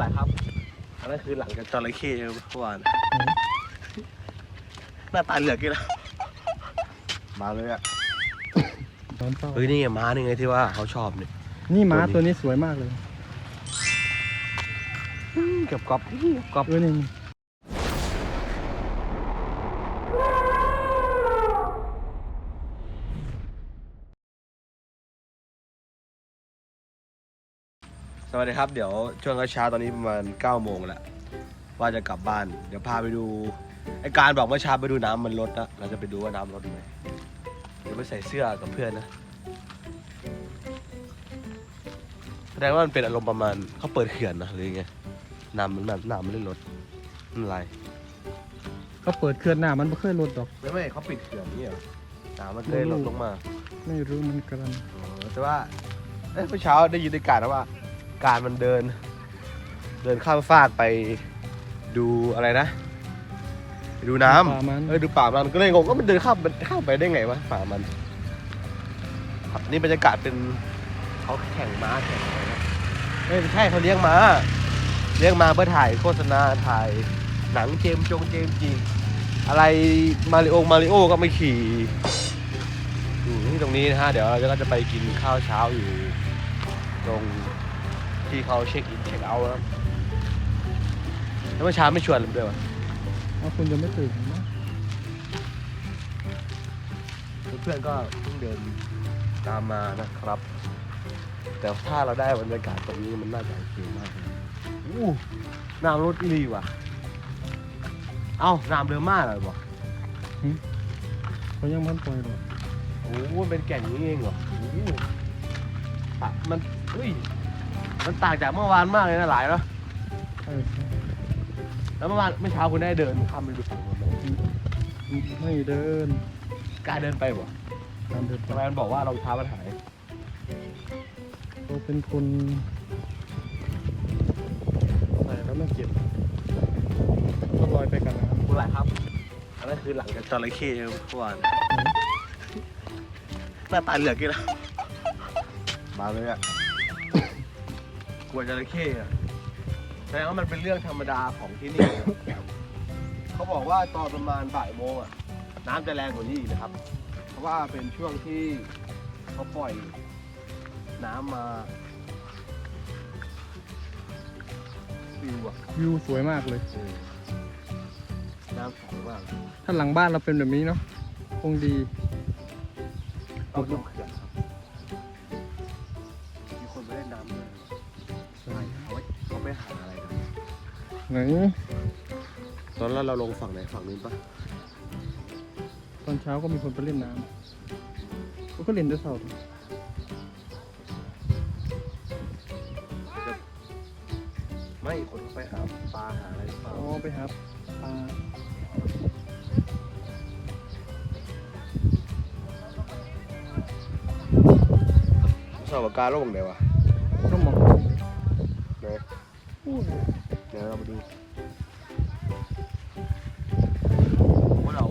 หลายครับ อันนั้นคือหลังจากจระเข้เมื่อวานหน้าตาเหลือกกี่แล้วมาเลยอะนอนเฝ้าเฮ้ยนี่ไงม้านี่ไงที่ว่าเขาชอบเนี่ย นี่ม้าตัตัววนี้นี้สวยมากเลย เกับก๊อปเกับก๊อปเออนี่ สวัสดีครับ เดี๋ยวช่วงเช้าๆตอนนี้ประมาณ9โมงแล้วว่าจะกลับบ้าน เดี๋ยวพาไปดูไอการบอกเมื่อเช้าไปดูน้ำมันลดนะเราจะไปดูว่าน้ำลดไหมเดี๋ยวไปใส่เสื้อกับเพื่อนนะแสดงว่ามันเป็นอารมณ์ประมาณเขาเปิดเขื่อนนะหรือยังไงน้ำมันแบบน้ำมันไม่ลดมันอะไรเขาเปิดเคลื่อนหน้ามันไม่เคยลดดอก ไม่ไม่เขาปิดเขื่อนนี่เหรอน้ำมันเลยลดลงมา ไม่รู้มันกันอ๋อแต่ว่าเอ้ยเมื่อเช้าได้ยินในการนะว่า การมันเดิน เดินข้ามฟากไปดูอะไรนะไปดูน้ำป่ามันเออดูป่ามันก็เลยงงว่ามันเดินข้ามมันข้ามไปได้ไงวะป่ามันครับนี่บรรยากาศเป็นเขาแข่งม้าแข่งอะไรนะเอ้ยไม่ใช่เขาเลี้ยงม้าเลี้ยงม้าเพื่อถ่ายโฆษณาถ่ายหนังเจมส์จงเจมส์จีอะไรมาริโอมาริโอก็ไม่ขี่อยู่ที่ตรงนี้นะฮะเดี๋ยวเราก็จะไปกินข้าวเช้าอยู่ ตรง ที่เขาเช็คอินเช็คเอาท์แล้วแล้วเมื่อเช้าไม่ชวนผมด้วยวะเอาคุณยังไม่ตื่นนะเพื่อนๆก็เพิ่งเดินตามมานะครับ แต่ถ้าเราได้บรรยากาศตรงนี้มันน่าจะโอเคมากเลยอู้น้ำรถอีรีว่ะ เอ้าน้ำเรือมากเลยบอกเขายังมันปล่อยหรอกโอ้โหมันเป็นแก่งนี้เองเหรอโอ้โหอะมันเฮ้ย มันต่างจากเมื่อวานมากเลยนะหลายเนาะใช่ใช่แล้วเมื่อวานเมื่อเช้าคุณได้เดินข้ามไปดูฝั่งนู้นไหมไม่เดินกล้าเดินไปบ่ตามเดินทำไมมันบอกว่ารองเท้ามันหายเขาเป็นคนอะไรแล้วไม่เก็บก็ลอยไปกับน้คุณหลายครับอันนั้นคือหลังจากจระเข้เมื่อวานหน้าตาเหลือกกี่แล้วมาเลยอะ กลัวจระเข้อะแสดงว่ามันเป็นเรื่องธรรมดาของที่นี่อะเขาบอกว่าตอนประมาณบ่ายโมงอะน้ำจะแรงกว่านี้อีกนะครับ เพราะว่าเป็นช่วงที่เขาปล่อยน้ำมาวิวอะำวิวสวยมากเลย เออน้ำใสมากถ้าหลังบ้านเราเป็นแบบนี้เนาะคงดี ต้องลงเขื่อนครับมีคนไปเล่นน้ำด้วย ใช่เขาเขาไปหาอะไรกันไหนตอนนั้นเราลงฝั่งไหนฝั่งนู้นปะตอนเช้าก็มีคนไปเล่นน้ำเขาก็เล่นด้วยเสาร์ไม่คนเขาไปหาปลาหาอะไรหรือเปล่าอ๋อไปหาปลาสอบการลงไหนวะ เดี๋ยวเรามาดูว่าเรา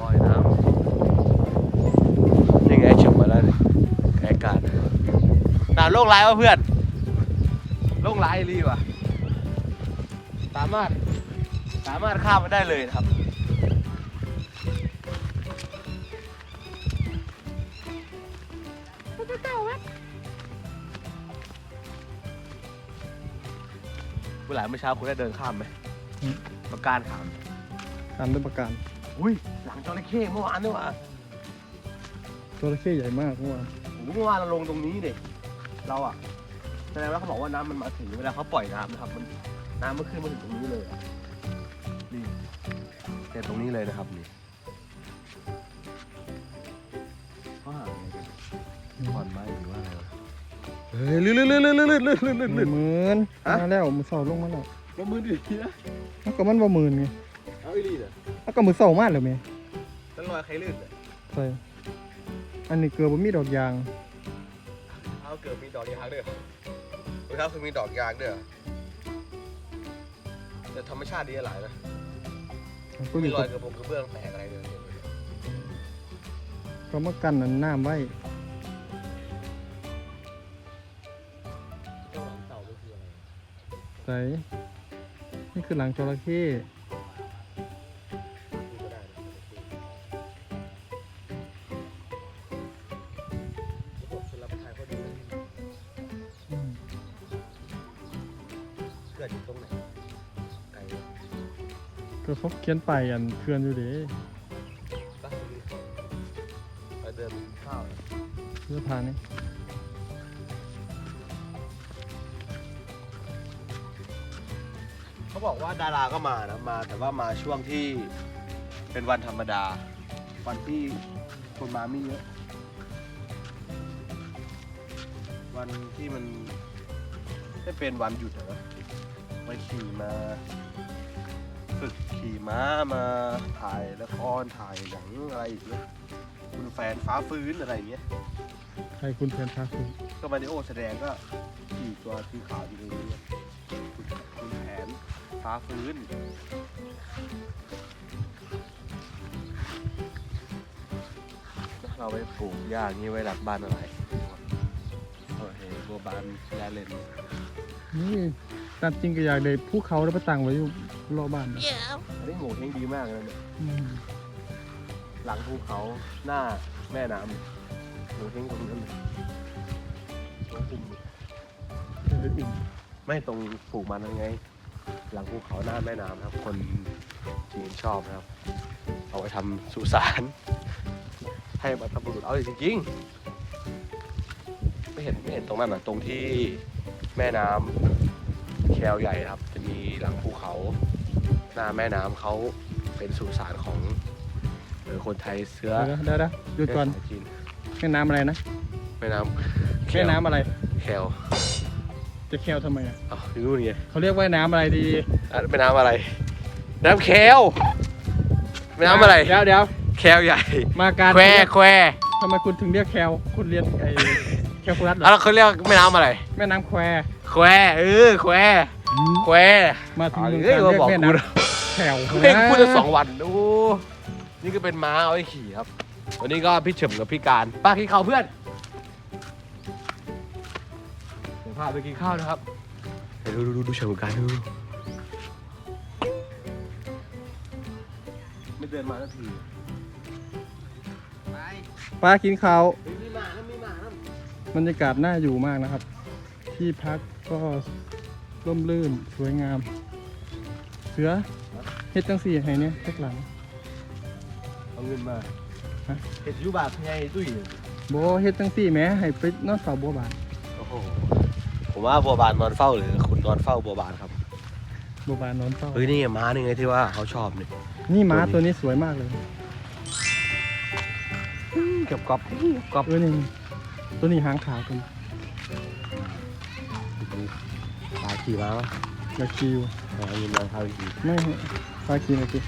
ลอยน้ำยังไงฉุบมาแล้วเนี่ยแอากาศน้ำโลกร้ายวะเพื่อน โลกร้ายรีวะสามารถ สามารถข้ามมาได้เลยนะครับเว ลาเมื่อเช้าคุณได้เดินข้ามไหมประการข้ามตามด้วยประการอุ้ยหลังจระเข้เมื่อวานนี่หว่าตัวระเข้ใหญ่มากเมื่อวานโอ้โหเมื่อวานเราลงตรงนี้เด็เราอะแสดงว่าเขาบอกว่าน้ำมันมาถึงเวลาเขาปล่อยน้ำนะครับ มันน้ำมันขึ้นมาถึงตรงนี้เลยอะนี่เห็นตรงนี้เลยนะครับนี่ ฮ้ยลื่นลื่นลื่นลื่นลื่นหมื่นมาแล้วมือเสาลงมาแล้วลงมือดินี่ยนก็มันบ่หมื่นไงเอาอีหลีเด้อมัก็มือเสามาเลยวแม่ต้นลอยใครลื่นเด้ใส่อันนี้เกลือบ่มีดอกยางเอาเกิดมีดอกยางเด้อรองเท้าคือมีดอกยางเด้อแต่ธรรมชาติดีหลายนะมีรอยกระโปรงกระเบื้องแตกอะไรเด้อก็มากันอันน้ำไว้ ใส่นี่คือหลังจระเข้อืมเกิดอยู่ตรงไหนไกลก็เขาเขียนไปายอันเพื่อนอยู่เด้ก็คือไปเดินกินข้าวนะเพื่อพานี่ เขาบอกว่าดาราก็มานะมา แต่ว่ามาช่วงที่เป็นวันธรรมดา วันที่คนมาไม่เยอะ วันที่มันไม่เป็นวันหยุดเหรอไปขี่มาฝึกขี่ม้ามาถ่ายละครถ่ายหนังอะไรอีกเนี่ยคุณแฟนฟ้าฟื้นอะไรอย่างเงี้ย ใครคุณแฟนพาคุณก็มาริโอแสดงก็ขี่ตัวสีขาวอยู่ในนี้คุณคุณแผน ฟ้าฟื้น เราไปปลูกหญ้าอย่างนี้ไว้หลังบ้านอะไรโอเคบัวบานยาเลนนี่ตามจริงก็อยากเลยภูเขาแล้วไปตั้งไว้อยู่รอบบ้านนะอันนี้โง่เฮงดีมากเลยเนี่ยอืมหลังภูเขาหน้าแม่น้ำโง่เฮงตรงนั้นเลยตรงปุ่มเอออุ่นไม่ตรงปลูกมันยังไง หลังภูเขาหน้าแม่น้ำครับ คนจีนชอบนะครับ เอาไปทำสุสานให้บรรพบุรุษเอาจริงๆไม่เห็นไม่เห็นตรงนั้นอะตรงที่แม่น้ำแควใหญ่ครับ จะมีหลังภูเขาหน้าแม่น้ำเขาเป็นสุสานของเออคนไทยเสื้อเดี๋ยวเดี๋ยวเดี๋ยวหยุดก่อนเชื้สายจีนแม่น้ำอะไรนะแม่น้ำแม่น้ำอะไร แคว จะแควทำไมอะอ๋ออยู่นู่นไงเขาเรียกว่าน้ำอะไรดีอะแม่น้ำอะไร น้ำแควแม่น้ำอะไร เดี๋ยวเดี๋ยวแควใหญ่ มาการแควแควทำไมคุณถึงเรียกแควคุณเรียนไอ้แควคุรัสเหรอะอแล้วเขาเรียกแม่น้ำอะไร แม่น้ำแควแควเออแควแควมาถึงเอาเมืองเฮ้ยการมาเรียบอกกแม่กูน้นะำแควเพ่งพูดตั้งสองวันโอ้นี่ก็เป็นม้าเอาไว้ขี่ครับ วันนี้ก็พี่เฉิมกับพี่การป้ากินข้าวเพื่อน พาไปกินข้าวนะครับเดี๋ยวดูดูดูดูเฉิมกับการดูไม่เดินมาสักทีป้ากินข้าวเฮ้ยมีหมานะมีหมานะบรรยากาศน่าอยู่มากนะครับ ที่พักก็ร่มรื่นสวยงาม เสือเฮ็ดจังสี่ให้เนี่ยสักหลังเอาเงินมาฮะเห็ดยูบาทไงตุ้ยโบเฮ็ดจังสี่แหม้ให้ไปนอนเฝ้าบัวบานโอ้โห ผมว่าบัวบานนอนเฝ้าหรือคุณนอนเฝ้าบัวบานครับบัวบานนอนเฝ้าเฮ้ยนี่ไงม้านี่ไงที่ว่าเขาชอบนี่นี่ม้าตัตัววนี้นี้สวยมากเลยเกับกอบกอบเออนี่ตัวนี้หางขาวตัวนี้ปลาขี่ม้าปะอยากคิวเอาเงินมาพาไปขี่ไม่ปลากินอะไรกิน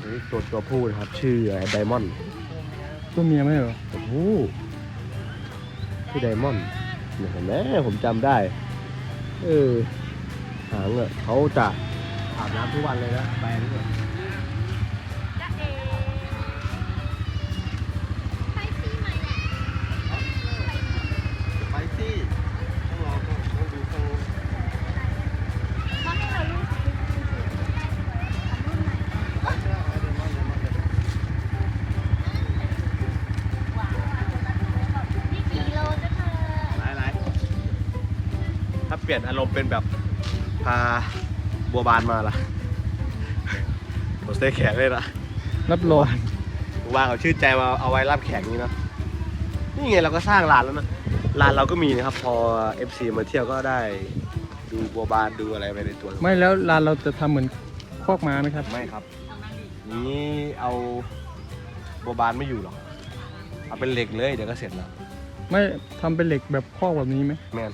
เฮ้ยตัวตัวผู้นะครับชื่ออะไรไดมอนด์ตัวเมียไหมเหรอโอ้โหชื่อไดมอนด์ เนี่ยเห็นไหมผมจำได้ เออหางอะเขาจะอาบน้ำทุกวันเลยนะแปรงเลย ปลี่ยนอารมณ์เป็นแบบพาบัวบานมาล่ะผมสเตย์แขกเลยนะรับรองว่างเอาชื่อใจมาเอาไว้รับแขกนี้เนอะนี่ไงเราก็สร้างร้านแล้วนะร้านเราก็มีนะครับ พอ FC มาเที่ยวก็ได้ดูบัวบานดูอะไรไปในตัวไม่แล้วร้านเราจะทำเหมือนคอกม้าไหมครับ ไม่ครับ นี้เอาบัวบานไม่อยู่หรอก เอาเป็นเหล็กเลยเดี๋ยวก็เสร็จแล้ว ไม่ทำเป็นเหล็กแบบคอกแบบนี้ไหมแมน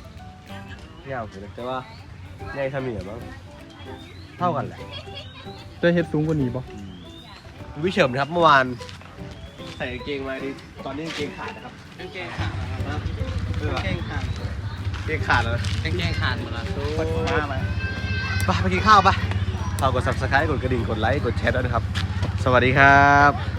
ไม่เอาสิแต่ว่าใหญ่ทำเหนียวมั้งเท่ากันแหละจะเฮ็ดสูงกว่านี้ปะวิเฉิมนะครับเมื่อวานใส่กางเกงมาดิตอนนี้กางเกงขาดนะครับกางเกงขาดนะครับเสื้อกางเกงขาดเกงขาดเลยกางเกงขาดหมดแล้วกดมาไปไปไปกินข้าวปะฝากกด subscribe กดกระดิ่งกดไลค์กดแชร์ด้วยนะครับ สวัสดีครับ